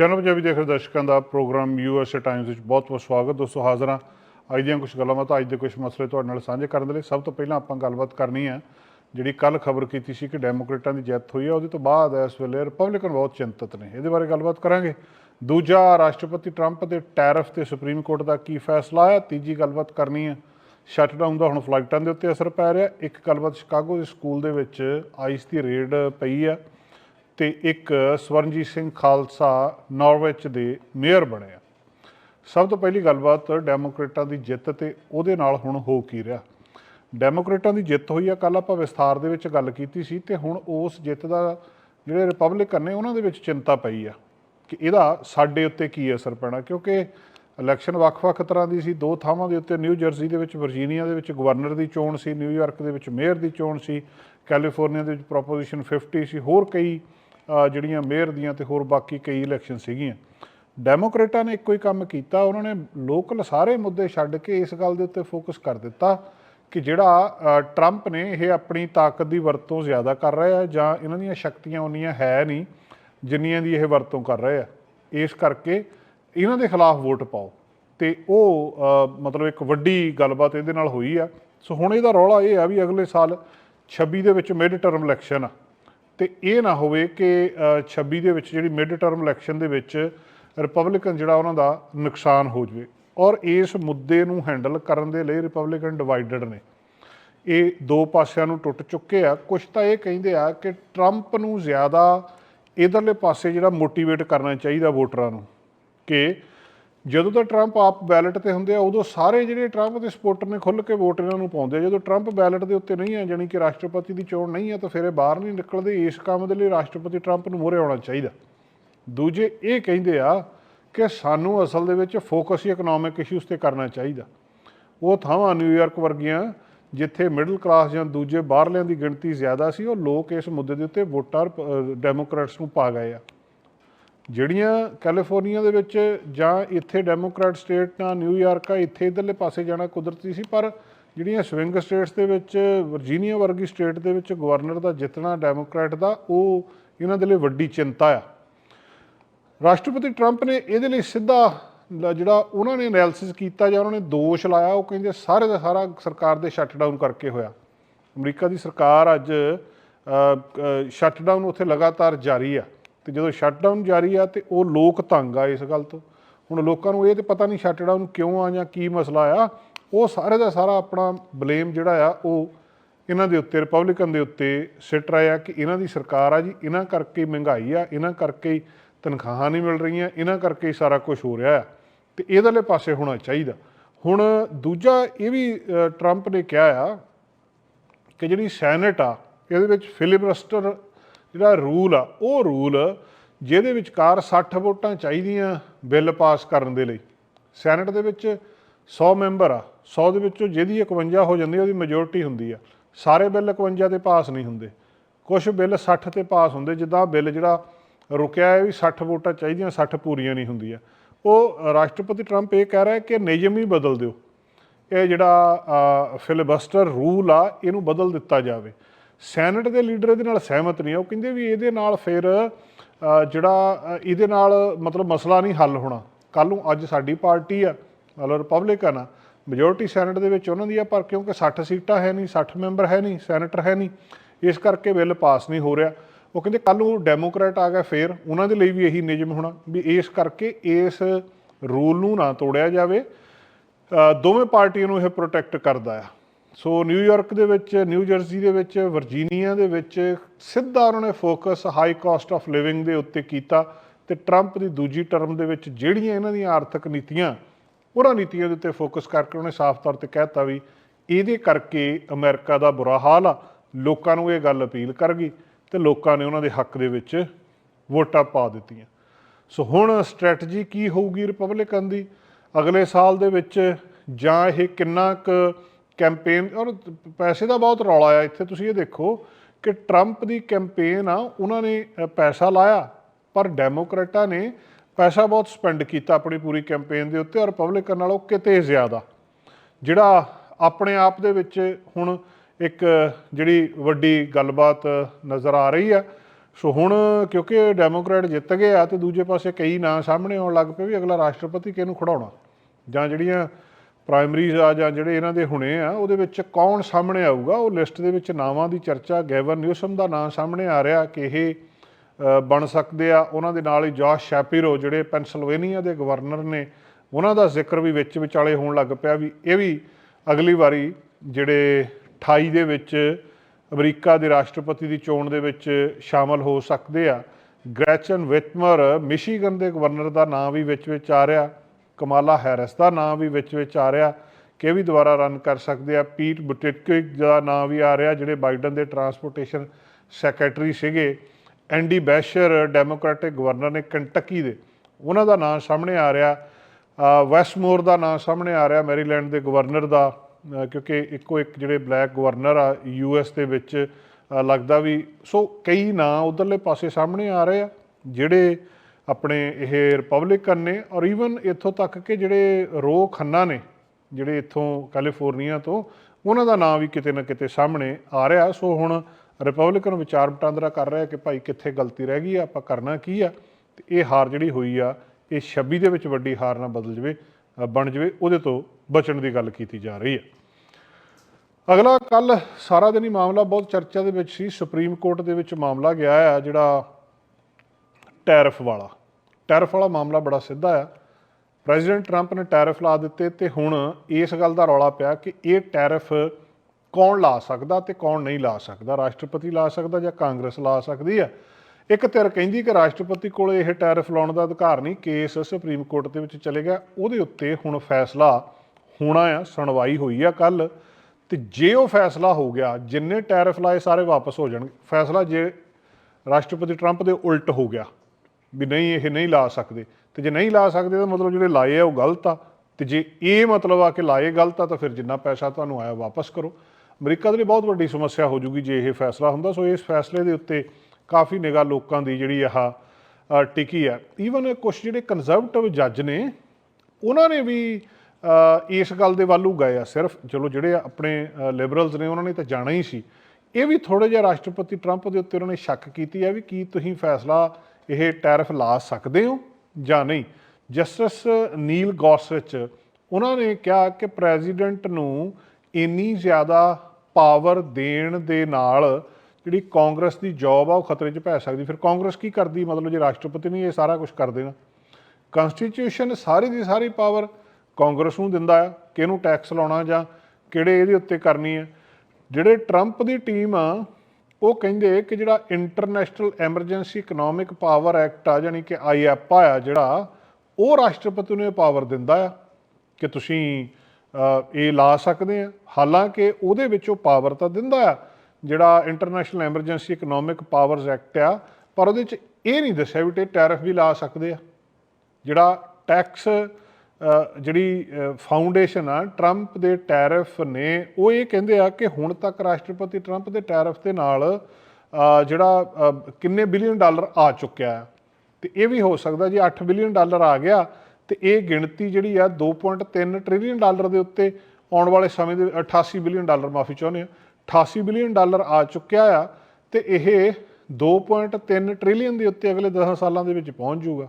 Channel Punjabi ਦੇਖ ਰਹੇ ਦਰਸ਼ਕਾਂ ਦਾ ਪ੍ਰੋਗਰਾਮ ਯੂਐਸਏ ਟਾਈਮਸ ਵਿੱਚ ਬਹੁਤ-ਬਹੁਤ ਸਵਾਗਤ। ਦੋਸਤੋ, ਹਾਜ਼ਰ ਹਾਂ ਅੱਜ ਦੀਆਂ ਕੁਝ ਗੱਲਾਂ ਬਾਤਾਂ, ਅੱਜ ਦੇ ਕੁਝ ਮਸਲੇ ਤੁਹਾਡੇ ਨਾਲ ਸਾਂਝੇ ਕਰਨ ਦੇ ਲਈ। ਸਭ ਤੋਂ ਪਹਿਲਾਂ ਆਪਾਂ ਗੱਲਬਾਤ ਕਰਨੀ ਹੈ, ਜਿਹੜੀ ਕੱਲ ਖਬਰ ਕੀਤੀ ਸੀ ਕਿ ਡੈਮੋਕ੍ਰੇਟਾਂ ਦੀ ਜਿੱਤ ਹੋਈ ਹੈ, ਉਹਦੇ ਤੋਂ ਬਾਅਦ ਇਸ ਵੇਲੇ ਰਿਪਬਲਿਕਨ ਬਹੁਤ ਚਿੰਤਤ ਨੇ। ਇਹਦੇ ਬਾਰੇ ਗੱਲਬਾਤ ਕਰਾਂਗੇ। ਦੂਜਾ, ਰਾਸ਼ਟਰਪਤੀ ਟਰੰਪ ਦੇ ਟੈਰਿਫ ਤੇ ਸੁਪਰੀਮ ਕੋਰਟ ਦਾ ਕੀ ਫੈਸਲਾ ਹੈ ਤੀਜੀ ਗੱਲਬਾਤ ਕਰਨੀ ਹੈ ਸ਼ਟਡਾਊਨ ਦਾ ਹੁਣ ਫਲਾਈਟਾਂ ਦੇ ਉੱਤੇ ਅਸਰ ਪੈ ਰਿਹਾ। ਇੱਕ ਗੱਲਬਾਤ ਸ਼ਿਕਾਗੋ ਦੇ ਸਕੂਲ ਦੇ ਵਿੱਚ ਆਈਸ ਦੀ ਰੇਡ ਪਈ ਆ ਤੇ ਇੱਕ ਸਵਰਨਜੀਤ ਸਿੰਘ ਖਾਲਸਾ ਨਾਰਵੇਚ ਦੇ ਮੇਅਰ ਬਣੇ ਆ। ਸਭ ਤੋਂ ਪਹਿਲੀ ਗੱਲਬਾਤ ਡੈਮੋਕ੍ਰੇਟਾਂ ਦੀ ਜਿੱਤ ਤੇ ਉਹਦੇ ਨਾਲ ਹੁਣ ਹੋ ਕੀ ਰਿਹਾ। ਡੈਮੋਕ੍ਰੇਟਾਂ ਦੀ ਜਿੱਤ ਹੋਈ ਆ ਕੱਲ ਆਪਾਂ ਵਿਸਥਾਰ ਦੇ ਵਿੱਚ ਗੱਲ ਕੀਤੀ ਸੀ ਤੇ ਹੁਣ ਉਸ ਜਿੱਤ ਦਾ ਜਿਹੜੇ ਰਿਪਬਲਿਕਨ ਨੇ ਉਹਨਾਂ ਦੇ ਵਿੱਚ ਚਿੰਤਾ ਪਈ ਆ ਕਿ ਇਹਦਾ ਸਾਡੇ ਉੱਤੇ ਕੀ ਅਸਰ ਪੈਣਾ, ਕਿਉਂਕਿ ਇਲੈਕਸ਼ਨ ਵੱਖ-ਵੱਖ ਤਰ੍ਹਾਂ ਦੀ ਸੀ, ਦੋ ਥਾਵਾਂ ਦੇ ਉੱਤੇ ਨਿਊ ਜਰਸੀ ਦੇ ਵਿੱਚ ਵਰਜੀਨੀਆ ਦੇ ਵਿੱਚ ਗਵਰਨਰ ਦੀ ਚੋਣ ਸੀ ਨਿਊਯਾਰਕ ਦੇ ਵਿੱਚ ਮੇਅਰ ਦੀ ਚੋਣ ਸੀ, ਕੈਲੀਫੋਰਨੀਆ ਦੇ ਵਿੱਚ ਪ੍ਰੋਪੋਜੀਸ਼ਨ 50 ਸੀ, ਹੋਰ ਕਈ ਜਿਹੜੀਆਂ ਮੇਅਰ ਦੀਆਂ ਤੇ ਹੋਰ ਬਾਕੀ ਕਈ ਇਲੈਕਸ਼ਨ ਸੀਗੀਆਂ। ਡੈਮੋਕ੍ਰੇਟਾਂ ਨੇ ਇੱਕੋ ਹੀ ਕੰਮ ਕੀਤਾ, ਉਹਨਾਂ ਨੇ ਲੋਕਲ ਸਾਰੇ ਮੁੱਦੇ ਛੱਡ ਕੇ ਇਸ ਗੱਲ ਦੇ ਉੱਤੇ ਫੋਕਸ ਕਰ ਦਿੱਤਾ ਕਿ ਜਿਹੜਾ ਟਰੰਪ ਨੇ ਇਹ ਆਪਣੀ ਤਾਕਤ ਦੀ ਵਰਤੋਂ ਜ਼ਿਆਦਾ ਕਰ ਰਿਹਾ ਹੈ ਜਾਂ ਇਹਨਾਂ ਦੀਆਂ ਸ਼ਕਤੀਆਂ ਉਨੀਆਂ ਹੈ ਨਹੀਂ, ਜਿੰਨੀਆਂ ਦੀ ਇਹ ਵਰਤੋਂ ਕਰ ਰਹੇ ਆ। ਇਸ ਕਰਕੇ ਇਹਨਾਂ ਦੇ ਖਿਲਾਫ ਵੋਟ ਪਾਓ। ਤੇ ਉਹ ਮਤਲਬ ਇੱਕ ਵੱਡੀ ਗੱਲਬਾਤ ਇਹਦੇ ਨਾਲ ਹੋਈ ਆ। ਸੋ ਹੁਣ ਇਹਦਾ ਰੌਲਾ ਇਹ ਆ ਵੀ ਅਗਲੇ ਸਾਲ 26 ਦੇ ਵਿੱਚ ਮਿਡ ਟਰਮ ਇਲੈਕਸ਼ਨ ਆ। ਤੇ ਇਹ ਨਾ ਹੋਵੇ ਕਿ ਅ, 26 ਦੇ ਵਿੱਚ ਜਿਹੜੀ ਮਿਡ ਟਰਮ ਇਲੈਕਸ਼ਨ ਦੇ ਵਿੱਚ ਰਿਪਬਲਿਕਨ ਜਿਹੜਾ ਉਹਨਾਂ ਦਾ ਨੁਕਸਾਨ ਹੋ ਜਵੇ ਔਰ ਇਸ ਮੁੱਦੇ ਨੂੰ ਹੈਂਡਲ ਕਰਨ ਦੇ ਲਈ ਰਿਪਬਲਿਕਨ ਡਿਵਾਈਡਡ ਨੇ। ਇਹ ਦੋ ਪਾਸਿਆਂ ਨੂੰ ਟੁੱਟ ਚੁੱਕੇ ਆ। ਕੁਝ ਤਾਂ ਇਹ ਕਹਿੰਦੇ ਆ ਕਿ ਟਰੰਪ ਨੂੰ ਜ਼ਿਆਦਾ ਇਧਰਲੇ ਪਾਸੇ ਜਿਹੜਾ ਮੋਟੀਵੇਟ ਕਰਨਾ ਚਾਹੀਦਾ ਵੋਟਰਾਂ ਨੂੰ ਕਿ ਜਦੋਂ ਤਾਂ ਟਰੰਪ ਆਪ ਬੈਲਟ ਤੇ ਹੁੰਦੇ ਆ, ਉਦੋਂ ਸਾਰੇ ਜਿਹੜੇ ਟਰੰਪ ਦੇ ਸਪੋਰਟਰ ਨੇ ਖੁੱਲ੍ਹ ਕੇ ਵੋਟ ਇਹਨਾਂ ਨੂੰ ਪਾਉਂਦੇ ਆ। ਜਦੋਂ ਟਰੰਪ ਬੈਲਟ ਦੇ ਉੱਤੇ ਨਹੀਂ ਆ, ਜਾਣੀ ਕਿ ਰਾਸ਼ਟਰਪਤੀ ਦੀ ਚੋਣ ਨਹੀਂ ਆ, ਤਾਂ ਫਿਰ ਇਹ ਬਾਹਰ ਨਹੀਂ ਨਿਕਲਦੇ। ਇਸ ਕੰਮ ਦੇ ਲਈ ਰਾਸ਼ਟਰਪਤੀ ਟਰੰਪ ਨੂੰ ਮੂਹਰੇ ਆਉਣਾ ਚਾਹੀਦਾ। ਦੂਜੇ ਇਹ ਕਹਿੰਦੇ ਆ ਕਿ ਸਾਨੂੰ ਅਸਲ ਦੇ ਵਿੱਚ ਫੋਕਸ ਹੀ ਇਕਨੋਮਿਕ ਇਸ਼ੂਸ ਤੇ ਕਰਨਾ ਚਾਹੀਦਾ। ਉਹ ਥਾਵਾਂ ਨਿਊਯਾਰਕ ਵਰਗੀਆਂ, ਜਿੱਥੇ ਮਿਡਲ ਕਲਾਸ ਜਾਂ ਦੂਜੇ ਬਾਹਰਲਿਆਂ ਦੀ ਗਿਣਤੀ ਜ਼ਿਆਦਾ ਸੀ, ਉਹ ਲੋਕ ਇਸ ਮੁੱਦੇ ਦੇ ਉੱਤੇ ਵੋਟਰ ਡੈਮੋਕ੍ਰੈਟਸ ਨੂੰ ਪਾ ਗਏ ਆ। ਜਿਹੜੀਆਂ ਕੈਲੀਫੋਰਨੀਆ ਦੇ ਵਿੱਚ ਜਾਂ ਇੱਥੇ ਡੈਮੋਕ੍ਰੈਟ ਸਟੇਟ ਜਾਂ ਨਿਊਯਾਰਕ ਆ, ਇੱਥੇ ਇਧਰਲੇ ਪਾਸੇ ਜਾਣਾ ਕੁਦਰਤੀ ਸੀ, ਪਰ ਜਿਹੜੀਆਂ ਸਵਿੰਗ ਸਟੇਟਸ ਦੇ ਵਿੱਚ, ਵਰਜੀਨੀਆ ਵਰਗੀ ਸਟੇਟ ਦੇ ਵਿੱਚ ਗਵਰਨਰ ਦਾ ਜਿੱਤਣਾ, ਡੈਮੋਕ੍ਰੈਟ ਦਾ, ਉਹ ਇਹਨਾਂ ਦੇ ਲਈ ਵੱਡੀ ਚਿੰਤਾ ਆ। ਰਾਸ਼ਟਰਪਤੀ ਟਰੰਪ ਨੇ ਇਹਦੇ ਲਈ ਸਿੱਧਾ ਜਿਹੜਾ ਉਹਨਾਂ ਨੇ ਐਨਾਲਿਸਿਸ ਕੀਤਾ ਜਾਂ ਉਹਨਾਂ ਨੇ ਦੋਸ਼ ਲਾਇਆ, ਉਹ ਕਹਿੰਦੇ ਸਾਰੇ ਦਾ ਸਾਰਾ ਸਰਕਾਰ ਦੇ ਸ਼ਟਡਾਊਨ ਕਰਕੇ ਹੋਇਆ। ਅਮਰੀਕਾ ਦੀ ਸਰਕਾਰ ਅੱਜ ਸ਼ਟਡਾਊਨ ਉੱਥੇ ਲਗਾਤਾਰ ਜਾਰੀ ਆ। ਤੇ ਜਦੋਂ ਸ਼ਟਡਾਊਨ ਜਾਰੀ ਆ ਤੇ ਉਹ ਲੋਕ ਤੰਗ ਆ ਇਸ ਗੱਲ ਤੋਂ। ਹੁਣ ਲੋਕਾਂ ਨੂੰ ਇਹ ਤੇ ਪਤਾ ਨਹੀਂ ਸ਼ਟਡਾਊਨ ਕਿਉਂ ਆ ਜਾਂ ਕੀ ਮਸਲਾ ਆ। ਉਹ ਸਾਰੇ ਦਾ ਸਾਰਾ ਆਪਣਾ ਬਲੇਮ ਜਿਹੜਾ ਆ, ਉਹ ਇਹਨਾਂ ਦੇ ਉੱਤੇ ਰਿਪਬਲਿਕਨ ਦੇ ਉੱਤੇ ਸਿੱਟ ਰਿਹਾ ਕਿ ਇਹਨਾਂ ਦੀ ਸਰਕਾਰ ਆ ਜੀ, ਇਹਨਾਂ ਕਰਕੇ ਮਹਿੰਗਾਈ ਆ, ਇਹਨਾਂ ਕਰਕੇ ਹੀ ਤਨਖਾਹਾਂ ਨਹੀਂ ਮਿਲ ਰਹੀਆਂ, ਇਹਨਾਂ ਕਰਕੇ ਹੀ ਸਾਰਾ ਕੁਝ ਹੋ ਰਿਹਾ ਆ। ਤੇ ਇਹਦਲੇ ਪਾਸੇ ਹੋਣਾ ਚਾਹੀਦਾ। ਹੁਣ ਦੂਜਾ ਇਹ ਵੀ ਟਰੰਪ ਨੇ ਕਿਹਾ ਆ ਕਿ ਜਿਹੜੀ ਸੈਨੇਟ ਆ, ਇਹਦੇ ਵਿੱਚ ਫਿਲਿਬਰਸਟਰ ਜਿਹੜਾ ਰੂਲ ਆ, ਉਹ ਰੂਲ ਜਿਹਦੇ ਵਿਚਕਾਰ 60 ਵੋਟਾਂ ਚਾਹੀਦੀਆਂ ਬਿੱਲ ਪਾਸ ਕਰਨ ਦੇ ਲਈ। ਸੈਨੇਟ ਦੇ ਵਿੱਚ 100 ਮੈਂਬਰ ਆ 100 ਦੇ ਵਿੱਚੋਂ ਜਿਹਦੀ 51 ਹੋ ਜਾਂਦੀ ਉਹਦੀ ਮੈਜੋਰਟੀ ਹੁੰਦੀ ਆ। ਸਾਰੇ ਬਿੱਲ 51 ਤੇ ਪਾਸ ਨਹੀਂ ਹੁੰਦੇ। ਕੁਝ ਬਿੱਲ 60 ਤੇ ਪਾਸ ਹੁੰਦੇ, ਜਿੱਦਾਂ ਬਿੱਲ ਜਿਹੜਾ ਰੁਕਿਆ ਹੈ ਵੀ 60 ਵੋਟਾਂ ਚਾਹੀਦੀਆਂ 60 ਪੂਰੀਆਂ ਨਹੀਂ ਹੁੰਦੀਆਂ। ਉਹ ਰਾਸ਼ਟਰਪਤੀ ਟਰੰਪ ਇਹ ਕਹਿ ਰਿਹਾ ਕਿ ਨਿਯਮ ਹੀ ਬਦਲ ਦਿਓ। ਇਹ ਜਿਹੜਾ ਫਿਲਬਸਟਰ ਰੂਲ ਆ, ਇਹਨੂੰ ਬਦਲ ਦਿੱਤਾ ਜਾਵੇ। ਸੈਨੇਟ ਦੇ ਲੀਡਰ ਇਹਦੇ ਨਾਲ ਸਹਿਮਤ ਨਹੀਂ ਆ। ਉਹ ਕਹਿੰਦੇ ਵੀ ਇਹਦੇ ਨਾਲ ਫਿਰ ਜਿਹੜਾ ਇਹਦੇ ਨਾਲ ਮਤਲਬ ਮਸਲਾ ਨਹੀਂ ਹੱਲ ਹੋਣਾ। ਕੱਲ ਨੂੰ ਅੱਜ ਸਾਡੀ ਪਾਰਟੀ ਆ, ਮਤਲਬ ਰਿਪਬਲਿਕਨ ਆ। ਮੈਜੋਰਟੀ ਸੈਨੇਟ ਦੇ ਵਿੱਚ ਉਹਨਾਂ ਦੀ ਆ, ਪਰ ਕਿਉਂਕਿ 60 ਸੀਟਾਂ ਹੈ ਨਹੀਂ 60 ਮੈਂਬਰ ਹੈ ਨਹੀਂ, ਸੈਨੇਟਰ ਹੈ ਨਹੀਂ, ਇਸ ਕਰਕੇ ਬਿੱਲ ਪਾਸ ਨਹੀਂ ਹੋ ਰਿਹਾ। ਉਹ ਕਹਿੰਦੇ ਕੱਲ ਨੂੰ ਡੈਮੋਕ੍ਰੈਟ ਆ ਗਿਆ ਫੇਰ, ਉਹਨਾਂ ਦੇ ਲਈ ਵੀ ਇਹੀ ਨਿਯਮ ਹੋਣਾ ਵੀ ਇਸ ਕਰਕੇ ਇਸ ਰੂਲ ਨੂੰ ਨਾ ਤੋੜਿਆ ਜਾਵੇ। ਦੋਵੇਂ ਪਾਰਟੀਆਂ ਨੂੰ ਇਹ ਪ੍ਰੋਟੈਕਟ ਕਰਦਾ ਆ। ਸੋ ਨਿਊਯਾਰਕ ਦੇ ਵਿੱਚ, ਨਿਊ ਜਰਸੀ ਦੇ ਵਿੱਚ, ਵਰਜੀਨੀਆ ਦੇ ਵਿੱਚ ਸਿੱਧਾ ਉਹਨਾਂ ਨੇ focus high cost of living ਦੇ ਉੱਤੇ ਕੀਤਾ ਤੇ ਟਰੰਪ ਦੀ ਦੂਜੀ ਟਰਮ ਦੇ ਵਿੱਚ ਜਿਹੜੀਆਂ ਇਹਨਾਂ ਦੀਆਂ ਆਰਥਿਕ ਨੀਤੀਆਂ, ਉਹਨਾਂ ਨੀਤੀਆਂ ਦੇ ਉੱਤੇ ਫੋਕਸ ਕਰਕੇ ਉਹਨੇ ਸਾਫ਼ ਤੌਰ ਤੇ ਕਹਿਤਾ ਵੀ ਇਹਦੇ ਕਰਕੇ ਅਮਰੀਕਾ ਦਾ ਬੁਰਾ ਹਾਲ ਆ, ਲੋਕਾਂ ਨੂੰ ਇਹ ਗੱਲ ਅਪੀਲ ਕਰ ਗਈ ਤੇ ਲੋਕਾਂ ਨੇ ਉਹਨਾਂ ਦੇ ਹੱਕ ਦੇ ਵਿੱਚ ਵੋਟਾਂ ਪਾ ਦਿੱਤੀਆਂ। ਸੋ ਹੁਣ ਸਟ੍ਰੈਟਜੀ ਕੀ ਹੋਊਗੀ ਰਿਪਬਲਿਕਨ ਦੀ? ਅਗਲੇ ਸਾਲ ਦੇ ਵਿੱਚ ਜਾਂ ਇਹ ਕਿੰਨਾ ਕੁ ਕੈਂਪੇਨ, ਔਰ ਪੈਸੇ ਦਾ ਬਹੁਤ ਰੌਲਾ ਆ। ਇੱਥੇ ਤੁਸੀਂ ਇਹ ਦੇਖੋ ਕਿ ਟਰੰਪ ਦੀ ਕੈਂਪੇਨ ਆ, ਉਹਨਾਂ ਨੇ ਪੈਸਾ ਲਾਇਆ, ਪਰ ਡੈਮੋਕ੍ਰੇਟਾਂ ਨੇ ਪੈਸਾ ਬਹੁਤ ਸਪੈਂਡ ਕੀਤਾ ਆਪਣੀ ਪੂਰੀ ਕੈਂਪੇਨ ਦੇ ਉੱਤੇ, ਔਰ ਰਿਪਬਲਿਕਨ ਨਾਲੋਂ ਕਿਤੇ ਜ਼ਿਆਦਾ। ਜਿਹੜਾ ਆਪਣੇ ਆਪ ਦੇ ਵਿੱਚ ਹੁਣ ਇੱਕ, ਜਿਹੜੀ ਵੱਡੀ ਗੱਲਬਾਤ ਨਜ਼ਰ ਆ ਰਹੀ ਆ, ਸੋ ਹੁਣ ਕਿਉਂਕਿ ਡੈਮੋਕ੍ਰੈਟ ਜਿੱਤ ਗਏ ਆ, ਤੇ ਦੂਜੇ ਪਾਸੇ ਕਈ ਨਾਂ ਸਾਹਮਣੇ ਆਉਣ ਲੱਗ ਪਏ ਵੀ ਅਗਲਾ ਰਾਸ਼ਟਰਪਤੀ ਕਿਹਨੂੰ ਖੜਾਉਣਾ ਜਾਂ ਜਿਹੜੀਆਂ ਪ੍ਰਾਇਮਰੀਜ਼ ਆ ਜਾਂ ਜਿਹੜੇ ਇਹਨਾਂ ਦੇ ਹੁਣੇ ਆ, ਉਹਦੇ ਵਿੱਚ ਕੌਣ ਸਾਹਮਣੇ ਆਊਗਾ? ਉਹ ਲਿਸਟ ਦੇ ਵਿੱਚ ਨਾਵਾਂ ਦੀ ਚਰਚਾ ਗੈਵਨ ਨਿਊਸਮ ਦਾ ਨਾਂ ਸਾਹਮਣੇ ਆ ਰਿਹਾ, ਕਿ ਇਹ ਬਣ ਸਕਦੇ ਆ। ਉਹਨਾਂ ਦੇ ਨਾਲ ਹੀ ਜੋਸ਼ ਸ਼ੈਪੀਰੋ, ਜਿਹੜੇ ਪੈਨਸਲਵੇਨੀਆ ਦੇ ਗਵਰਨਰ ਨੇ, ਉਹਨਾਂ ਦਾ ਜ਼ਿਕਰ ਵੀ ਵਿੱਚ ਵਿਚਾਲੇ ਹੋਣ ਲੱਗ ਪਿਆ ਵੀ ਇਹ ਵੀ ਅਗਲੀ ਵਾਰੀ ਜਿਹੜੇ 28 ਦੇ ਵਿੱਚ ਅਮਰੀਕਾ ਦੇ ਰਾਸ਼ਟਰਪਤੀ ਦੀ ਚੋਣ ਦੇ ਵਿੱਚ ਸ਼ਾਮਲ ਹੋ ਸਕਦੇ ਆ। ਗ੍ਰੈਚਨ ਵਿਟਮਰ, ਮਿਸ਼ੀਗਨ ਦੇ ਗਵਰਨਰ ਦਾ ਨਾਮ ਵੀ ਵਿੱਚ ਵਿੱਚ ਆ ਰਿਹਾ। ਕਮਾਲਾ ਹੈਰਸ ਦਾ ਨਾਮ ਵੀ ਵਿੱਚ ਵਿੱਚ ਆ ਰਿਹਾ ਕਿ ਇਹ ਵੀ ਦੁਬਾਰਾ ਰਨ ਕਰ ਸਕਦੇ ਆ। ਪੀਟ ਬੁਟਿਟਕਿਕ ਦਾ ਨਾਮ ਵੀ ਆ ਰਿਹਾ ਜਿਹੜੇ ਬਾਈਡਨ ਦੇ ਟਰਾਂਸਪੋਰਟੇਸ਼ਨ ਸੈਕਟਰੀ ਸੀਗੇ। ਐਂਡੀ ਬੈਸ਼ਰ ਡੈਮੋਕ੍ਰੈਟਿਕ ਗਵਰਨਰ ਨੇ ਕੰਟਕੀ ਦੇ ਉਹਨਾਂ ਦਾ ਨਾਮ ਸਾਹਮਣੇ ਆ ਰਿਹਾ। ਅ, ਵੈਸਟਮੋਰ ਦਾ ਨਾਮ ਸਾਹਮਣੇ ਆ ਰਿਹਾ ਮੈਰੀਲੈਂਡ ਦੇ ਗਵਰਨਰ ਦਾ ਕਿਉਂਕਿ ਇੱਕੋ ਇੱਕ ਜਿਹੜੇ ਬਲੈਕ ਗਵਰਨਰ ਆ ਯੂਐਸ ਦੇ ਵਿੱਚ ਲੱਗਦਾ ਵੀ ਸੋ ਕਈ ਨਾਂ ਉਧਰਲੇ ਪਾਸੇ ਸਾਹਮਣੇ ਆ ਰਹੇ ਆ ਜਿਹੜੇ ਆਪਣੇ ਇਹ ਰਿਪਬਲਿਕਨ ਨੇ ਔਰ ਈਵਨ ਇੱਥੋਂ ਤੱਕ ਕਿ ਜਿਹੜੇ ਰੋ ਖੰਨਾ ਨੇ, ਜਿਹੜੇ ਇੱਥੋਂ ਕੈਲੀਫੋਰਨੀਆ ਤੋਂ, ਉਹਨਾਂ ਦਾ ਨਾਮ ਵੀ ਕਿਤੇ ਨਾ ਕਿਤੇ ਸਾਹਮਣੇ ਆ ਰਿਹਾ। ਸੋ ਹੁਣ ਰਿਪਬਲਿਕਨ ਵਿਚਾਰ ਵਟਾਂਦਰਾ ਕਰ ਰਿਹਾ ਕਿ ਭਾਈ ਕਿੱਥੇ ਗਲਤੀ ਰਹਿ ਗਈ ਆ, ਆਪਾਂ ਕਰਨਾ ਕੀ ਆ? ਤੇ ਇਹ ਹਾਰ ਜਿਹੜੀ ਹੋਈ ਆ, ਇਹ 26 ਦੇ ਵਿੱਚ ਵੱਡੀ ਹਾਰ ਨਾ ਬਦਲ ਜਵੇ ਬਣ ਜਵੇ, ਉਹਦੇ ਤੋਂ ਬਚਣ ਦੀ ਗੱਲ ਕੀਤੀ ਜਾ ਰਹੀ ਹੈ ਅਗਲਾ ਕੱਲ ਸਾਰਾ ਦਿਨ ਹੀ ਮਾਮਲਾ, ਬਹੁਤ ਚਰਚਾ ਦੇ ਵਿੱਚ ਸੀ ਸੁਪਰੀਮ ਕੋਰਟ ਦੇ ਵਿੱਚ ਮਾਮਲਾ ਗਿਆ ਆ, ਜਿਹੜਾ ਟੈਰਫ ਵਾਲਾ। ਟੈਰਫ ਵਾਲਾ ਮਾਮਲਾ ਬੜਾ ਸਿੱਧਾ ਆ। ਪ੍ਰੈਜ਼ੀਡੈਂਟ ਟਰੰਪ ਨੇ ਟੈਰਿਫ ਲਾ ਦਿੱਤੇ ਤੇ ਹੁਣ ਇਸ ਗੱਲ ਦਾ ਰੌਲਾ ਪਿਆ ਕਿ ਇਹ ਟੈਰਫ ਕੌਣ ਲਾ ਸਕਦਾ ਤੇ ਕੌਣ ਨਹੀਂ ਲਾ ਸਕਦਾ? ਰਾਸ਼ਟਰਪਤੀ ਲਾ ਸਕਦਾ ਜਾਂ ਕਾਂਗਰਸ ਲਾ ਸਕਦੀ ਆ? ਇੱਕ ਧਿਰ ਕਹਿੰਦੀ ਕਿ ਰਾਸ਼ਟਰਪਤੀ ਕੋਲ ਇਹ ਟੈਰਿਫ ਲਾਉਣ ਦਾ ਅਧਿਕਾਰ ਨਹੀਂ, ਕੇਸ ਸੁਪਰੀਮ ਕੋਰਟ ਦੇ ਵਿੱਚ ਚਲੇ ਗਿਆ। ਉਹਦੇ ਉੱਤੇ ਹੁਣ ਫੈਸਲਾ ਹੋਣਾ ਆ, ਸੁਣਵਾਈ ਹੋਈ ਆ ਕੱਲ। ਤੇ ਜੇ ਉਹ ਫੈਸਲਾ ਹੋ ਗਿਆ, ਜਿੰਨੇ ਟੈਰਿਫ ਲਾਏ ਸਾਰੇ ਵਾਪਸ ਹੋ ਜਾਣਗੇ। ਫੈਸਲਾ ਜੇ ਰਾਸ਼ਟਰਪਤੀ ਟਰੰਪ ਦੇ ਉਲਟ ਹੋ ਗਿਆ। ਵੀ ਨਹੀਂ, ਇਹ ਨਹੀਂ ਲਾ ਸਕਦੇ। ਤੇ ਜੇ ਨਹੀਂ ਲਾ ਸਕਦੇ ਤਾਂ ਮਤਲਬ ਜਿਹੜੇ ਲਾਏ ਆ ਉਹ ਗਲਤ ਆ। ਤੇ ਜੇ ਇਹ ਮਤਲਬ ਆ ਕਿ ਲਾਏ ਗਲਤ ਆ ਤਾਂ ਫਿਰ ਜਿੰਨਾ ਪੈਸਾ ਤੁਹਾਨੂੰ ਆਇਆ ਵਾਪਸ ਕਰੋ। ਅਮਰੀਕਾ ਦੇ ਲਈ ਬਹੁਤ ਵੱਡੀ ਸਮੱਸਿਆ ਹੋ ਜੂਗੀ ਜੇ ਇਹ ਫੈਸਲਾ ਹੁੰਦਾ। ਸੋ ਇਸ ਫੈਸਲੇ ਦੇ ਉੱਤੇ ਕਾਫੀ ਨਿਗਾਹ ਲੋਕਾਂ ਦੀ ਜਿਹੜੀ ਆਹ ਟਿਕੀ ਆ। ਈਵਨ ਕੁਝ ਜਿਹੜੇ ਕੰਜ਼ਰਵੇਟਿਵ ਜੱਜ ਨੇ, ਉਹਨਾਂ ਨੇ ਵੀ ਇਸ ਗੱਲ ਦੇ ਵੱਲ ਗਏ ਆ। ਸਿਰਫ ਚਲੋ ਜਿਹੜੇ ਆਪਣੇ ਲਿਬਰਲਸ ਨੇ, ਉਹਨਾਂ ਨੇ ਤਾਂ ਜਾਣਾ ਹੀ ਸੀ। ਇਹ ਵੀ ਥੋੜੇ ਜਿਹਾ ਰਾਸ਼ਟਰਪਤੀ ਟਰੰਪ ਦੇ ਉੱਤੇ ਉਹਨਾਂ ਨੇ ਸ਼ੱਕ ਕੀਤੀ ਹੈ ਵੀ ਕੀ ਤੁਸੀਂ ਫੈਸਲਾ ਇਹ ਟੈਰਿਫ ਲਾ ਸਕਦੇ ਹੋ ਜਾਂ ਨਹੀਂ? ਜਸਟਿਸ ਨੀਲ ਗੌਰਸਚ ਉਹਨਾਂ ਨੇ ਕਿਹਾ ਕਿ ਪ੍ਰੈਜ਼ੀਡੈਂਟ ਨੂੰ ਇੰਨੀ ਜ਼ਿਆਦਾ ਪਾਵਰ ਦੇਣ ਦੇ ਨਾਲ ਜਿਹੜੀ ਕਾਂਗਰਸ ਦੀ ਜੌਬ ਆ ਉਹ ਖਤਰੇ 'ਚ ਪੈ ਸਕਦੀ। ਫਿਰ ਕਾਂਗਰਸ ਕੀ ਕਰਦੀ? ਮਤਲਬ ਜੇ ਰਾਸ਼ਟਰਪਤੀ ਨੇ ਇਹ ਸਾਰਾ ਕੁਝ ਕਰ ਦੇਣਾ। ਕਨਸਟੀਟਿਊਸ਼ਨ ਸਾਰੀ ਦੀ ਸਾਰੀ ਪਾਵਰ ਕਾਂਗਰਸ ਨੂੰ ਦਿੰਦਾ ਆ। ਕਿ ਇਹਨੂੰ ਟੈਕਸ ਲਾਉਣਾ ਜਾਂ ਕਿਹੜੇ ਇਹਦੇ ਉੱਤੇ ਕਰਨੀ ਹੈ ਜਿਹੜੇ ਟਰੰਪ ਦੀ ਟੀਮ ਆ ਉਹ ਕਹਿੰਦੇ ਕਿ ਜਿਹੜਾ international emergency economic power act ਆ ਯਾਨੀ ਕਿ ਆਈਐਪਾ ਆ ਜਿਹੜਾ ਉਹ ਰਾਸ਼ਟਰਪਤੀ ਨੂੰ ਇਹ ਪਾਵਰ ਦਿੰਦਾ ਆ ਕਿ ਤੁਸੀਂ ਇਹ ਲਾ ਸਕਦੇ ਆ। ਹਾਲਾਂਕਿ ਉਹਦੇ ਵਿੱਚ ਉਹ ਪਾਵਰ ਤਾਂ ਦਿੰਦਾ ਆ, ਜਿਹੜਾ international emergency economic powers act ਆ, ਪਰ ਉਹਦੇ ਚ ਇਹ ਨਹੀਂ ਦੱਸਿਆ ਵੀ ਤੇ ਟੈਰਿਫ ਵੀ ਲਾ ਸਕਦੇ ਆ। ਜਿਹੜਾ ਟੈਕਸ ਜਿਹੜੀ ਫਾਊਂਡੇਸ਼ਨ ਆ ਟਰੰਪ ਦੇ ਟੈਰਿਫ ਨੇ, ਉਹ ਇਹ ਕਹਿੰਦੇ ਆ ਕਿ ਹੁਣ ਤੱਕ ਰਾਸ਼ਟਰਪਤੀ ਟਰੰਪ ਦੇ ਟੈਰਿਫ ਦੇ ਨਾਲ ਜਿਹੜਾ ਕਿੰਨੇ ਬਿਲੀਅਨ ਡਾਲਰ ਆ ਚੁੱਕਿਆ ਹੈ। ਤੇ ਇਹ ਵੀ ਹੋ ਸਕਦਾ ਜੇ 8 ਬਿਲੀਅਨ ਡਾਲਰ ਆ ਗਿਆ, ਤੇ ਇਹ ਗਿਣਤੀ ਜਿਹੜੀ ਆ 2.3 ਟ੍ਰਿਲੀਅਨ ਡਾਲਰ ਦੇ ਉੱਤੇ ਆਉਣ ਵਾਲੇ ਸਮੇਂ ਦੇ 88 ਬਿਲੀਅਨ ਡਾਲਰ ਮਾਫੀ ਚਾਹੁੰਦੇ ਆ। 88 ਬਿਲੀਅਨ ਡਾਲਰ ਆ ਚੁੱਕਿਆ ਆ, ਤੇ ਇਹ 2.3 ਟ੍ਰਿਲੀਅਨ ਦੇ ਉੱਤੇ ਅਗਲੇ 10 ਸਾਲਾਂ ਦੇ ਵਿੱਚ ਪਹੁੰਚ ਜਾਊਗਾ।